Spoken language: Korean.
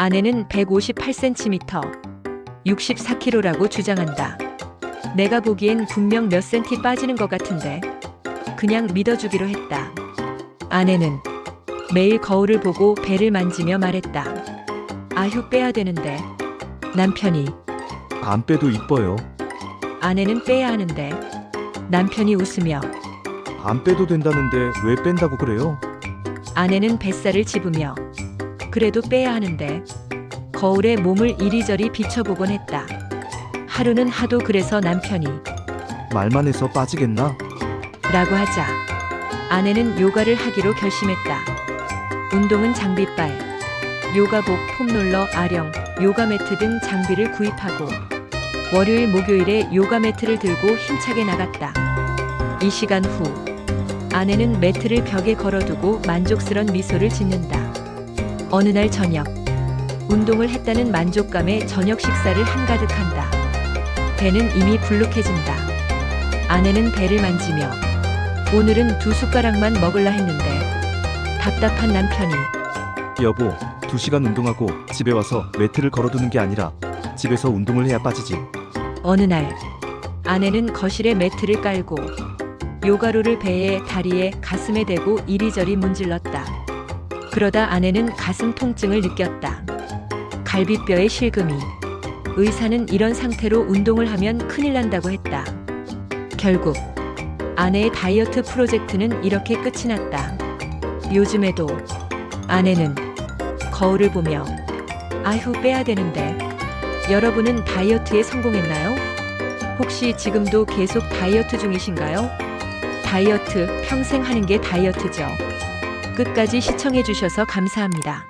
아내는 158cm, 64kg라고 주장한다. 내가 보기엔 분명 몇 센티 빠지는 것 같은데 그냥 믿어주기로 했다. 아내는 매일 거울을 보고 배를 만지며 말했다. 아휴 빼야 되는데 남편이 안 빼도 이뻐요. 아내는 빼야 하는데 남편이 웃으며 안 빼도 된다는데 왜 뺀다고 그래요? 아내는 뱃살을 집으며 그래도 빼야 하는데 거울에 몸을 이리저리 비춰보곤 했다. 하루는 하도 그래서 남편이 말만 해서 빠지겠나? 라고 하자 아내는 요가를 하기로 결심했다. 운동은 장비빨, 요가복, 폼롤러, 아령, 요가 매트 등 장비를 구입하고 월요일 목요일에 요가 매트를 들고 힘차게 나갔다. 이 시간 후 아내는 매트를 벽에 걸어두고 만족스런 미소를 짓는다. 어느 날 저녁 운동을 했다는 만족감에 저녁 식사를 한가득한다. 배는 이미 불룩해진다. 아내는 배를 만지며 오늘은 두 숟가락만 먹을라 했는데 답답한 남편이 여보, 두 시간 운동하고 집에 와서 매트를 걸어두는 게 아니라 집에서 운동을 해야 빠지지. 어느 날 아내는 거실에 매트를 깔고 요가루를 배에 다리에 가슴에 대고 이리저리 문질렀다. 그러다 아내는 가슴 통증을 느꼈다. 갈비뼈에 실금이. 의사는 이런 상태로 운동을 하면 큰일 난다고 했다. 결국 아내의 다이어트 프로젝트는 이렇게 끝이 났다. 요즘에도 아내는 거울을 보며 아휴 빼야 되는데 여러분은 다이어트에 성공했나요? 혹시 지금도 계속 다이어트 중이신가요? 다이어트 평생 하는 게 다이어트죠. 끝까지 시청해 주셔서 감사합니다.